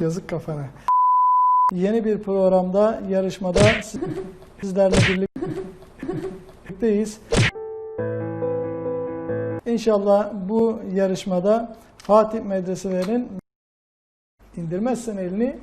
Yazık kafana. Yeni bir programda, yarışmada sizlerle birlikteyiz. İnşallah bu yarışmada Fatih medreselerin indirmezsen elini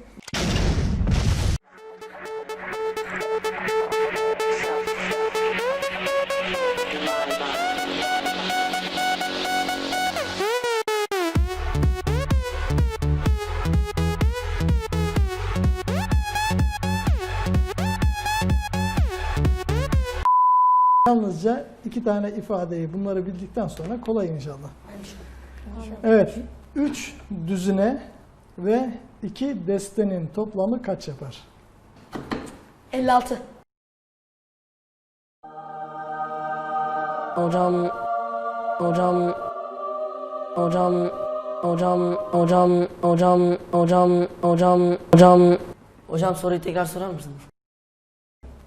Yalnızca iki tane ifadeyi bunları bildikten sonra kolay inşallah. Evet. Üç düzine ve iki destenin toplamı kaç yapar? 56. Hocam, hocam, hocam, hocam, hocam, hocam, hocam, hocam, hocam. Hocam soruyu tekrar sorar mısınız?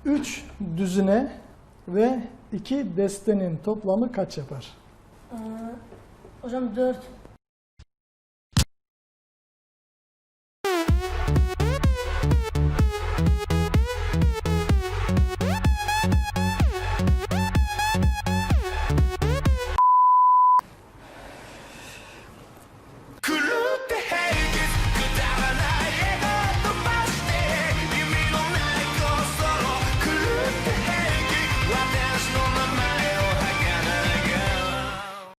Üç düzine ve iki destenin toplamı kaç yapar? Hocam 4.